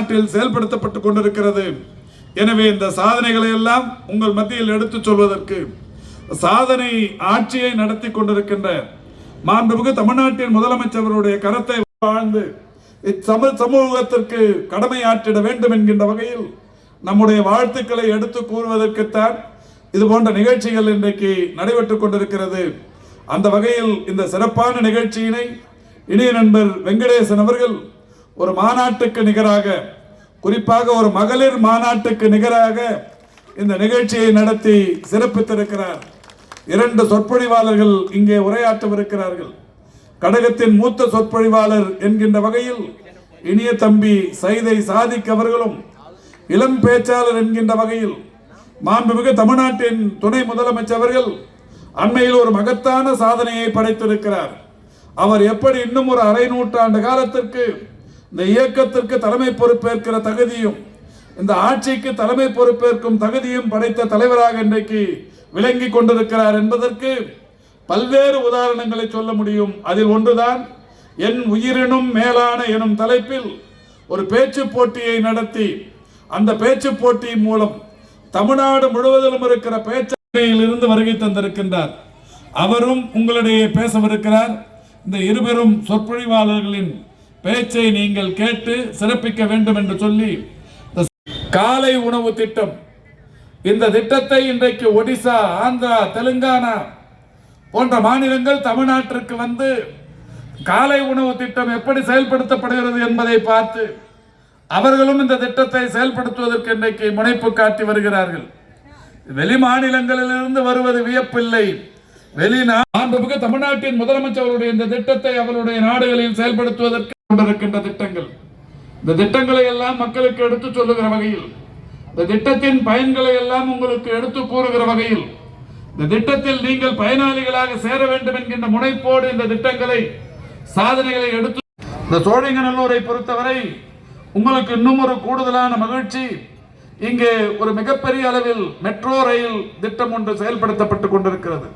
தமிழ்நாட்டில் செயல்படுத்தப்பட்டு கொண்டிருக்கிறது. எனவே இந்த சாதனைகளை எல்லாம் உங்கள் மத்தியில் எடுத்து சொல்வதற்கு சாதனை ஆட்சியை நடத்தி கொண்டிருக்கின்ற மாண்புமிகு தமிழ்நாட்டின் முதலமைச்சருடைய கரத்தை வாழ்ந்து இச்சம சமூகத்திற்கு கடமையாற்றிட வேண்டும் என்கின்ற வகையில் நம்முடைய வாழ்த்துக்களை எடுத்து கூறுவதற்குத்தான் இது போன்ற நிகழ்ச்சிகள் இன்றைக்கு நடைபெற்றுக் கொண்டிருக்கிறது. அந்த வகையில் இந்த சிறப்பான நிகழ்ச்சியினை இணைய நண்பர் வெங்கடேசன் அவர்கள் ஒரு மாநாட்டுக்கு நிகராக குறிப்பாக ஒரு மகளிர் மாநாட்டுக்கு நிகராக இந்த நிகழ்ச்சியை நடத்தி சிறப்பித்திருக்கிறார். இரண்டு சொற்பொழிவாளர்கள் இங்கே உரையாற்றவிருக்கிறார்கள். கடகத்தின் மூத்த சொற்பொழிவாளர் என்கின்ற வகையில் இனிய தம்பி சைதை சாதிக் அவர்களும் இளம் பேச்சாளர் என்கின்ற வகையில் மாண்புமிகு தமிழ்நாட்டின் துணை முதலமைச்சர் அவர்கள் அண்மையில் ஒரு மகத்தான சாதனையை படைத்திருக்கிறார். அவர் எப்படி இன்னும் ஒரு அரை நூற்றாண்டு காலத்திற்கு இந்த இயக்கத்திற்கு தலைமை பொறுப்பேற்கிற தகுதியும் இந்த ஆட்சிக்கு தலைமை பொறுப்பேற்கும் தகுதியும் படைத்த தலைவராக இன்றைக்கு விளங்கி கொண்டிருக்கிறார் என்பதற்கு பல்வேறு உதாரணங்களை சொல்ல முடியும். அதில் ஒன்றுதான் என் உயிரினும் மேலான எனும் தலைப்பில் ஒரு பேச்சு போட்டியை நடத்தி அந்த பேச்சு போட்டியின் மூலம் தமிழ்நாடு முழுவதிலும் இருக்கிற பேச்சிலிருந்து வருகை தந்திருக்கின்றார். அவரும் உங்களிடையே பேசவிருக்கிறார். இந்த இருபெரும் சொற்பொழிவாளர்களின் பேச்சை நீங்கள் கேட்டு சிறப்பிக்க வேண்டும் என்று சொல்லி காலை உணவு திட்டம் இந்த திட்டத்தை இன்றைக்கு ஒடிசா ஆந்திரா தெலுங்கானா போன்ற மாநிலங்கள் தமிழ்நாட்டிற்கு வந்து காலை உணவு திட்டம் எப்படி செயல்படுத்தப்படுகிறது என்பதை பார்த்து அவர்களும் இந்த திட்டத்தை செயல்படுத்துவதற்கு இன்றைக்கு முனைப்பு காட்டி வருகிறார்கள் வெளி மாநிலங்களிலிருந்து வருவது வியப்பில்லை வெளிநாடு தமிழ்நாட்டின் முதலமைச்சர் அவருடைய இந்த திட்டத்தை அவருடைய நாடுகளில் செயல்படுத்துவதற்கு கொண்டிருக்கின்ற திட்டங்கள். இந்த திட்டங்களை எல்லாம் மக்களுக்கு எடுத்துச் சொல்லுகிற வகையில் இந்த திட்டத்தின் பயன்களை எல்லாம் உங்களுக்கு எடுத்து கூறுகிற வகையில் இந்த திட்டத்தில் நீங்கள் பயனாளிகளாக சேர வேண்டும் என்கின்ற முனைப்போடு இந்த திட்டங்களை சாதனைகளை எடுத்து இந்த சோழிங்கநல்லூரை பொறுத்தவரை உங்களுக்கு இன்னும் ஒரு கூடுதலான மகிழ்ச்சி. இங்கே ஒரு மிகப்பெரிய அளவில் மெட்ரோ ரயில் திட்டம் ஒன்று செயல்படுத்தப்பட்டுக் கொண்டிருக்கிறது.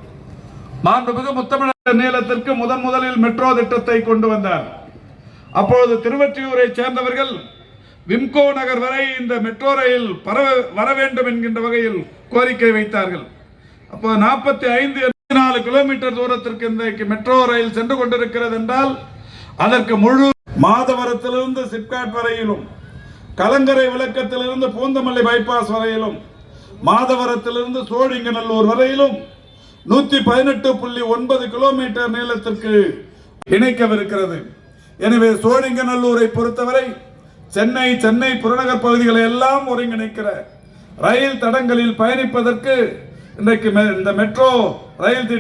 மாண்புமிகு முத்தமிழர் நீளத்திற்கு முதன் முதலில் மெட்ரோ திட்டத்தை கொண்டு வந்தார். அப்பொழுது திருவற்றியூரை சேர்ந்தவர்கள் விம்கோ நகர் வரை இந்த மெட்ரோ ரயில் பரவ வர வேண்டும் என்கின்ற வகையில் கோரிக்கை வைத்தார்கள். அப்போ நாற்பத்தி ஐந்து நாலு கிலோமீட்டர் தூரத்திற்கு இன்றைக்கு மெட்ரோ ரயில் சென்று கொண்டிருக்கிறது என்றால் அதற்கு முழு மாதவரத்திலிருந்து சிப்காட் வரையிலும் கலங்கரை விளக்கத்திலிருந்து பூந்தமல்லி பைபாஸ் வரையிலும் மாதவரத்திலிருந்து சோழிங்கநல்லூர் வரையிலும் நூத்தி பதினெட்டு புள்ளி ஒன்பது கிலோமீட்டர் நீளத்திற்கு இணைக்கவிருக்கிறது. எனவே சோழிங்கநல்லூரை பொறுத்தவரை சென்னை சென்னை புறநகர் பகுதிகளை எல்லாம் ஒருங்கிணைக்கிற ரயில் தடங்களில் பயணிப்பதற்கு இன்றைக்கு இந்த மெட்ரோ ரயில்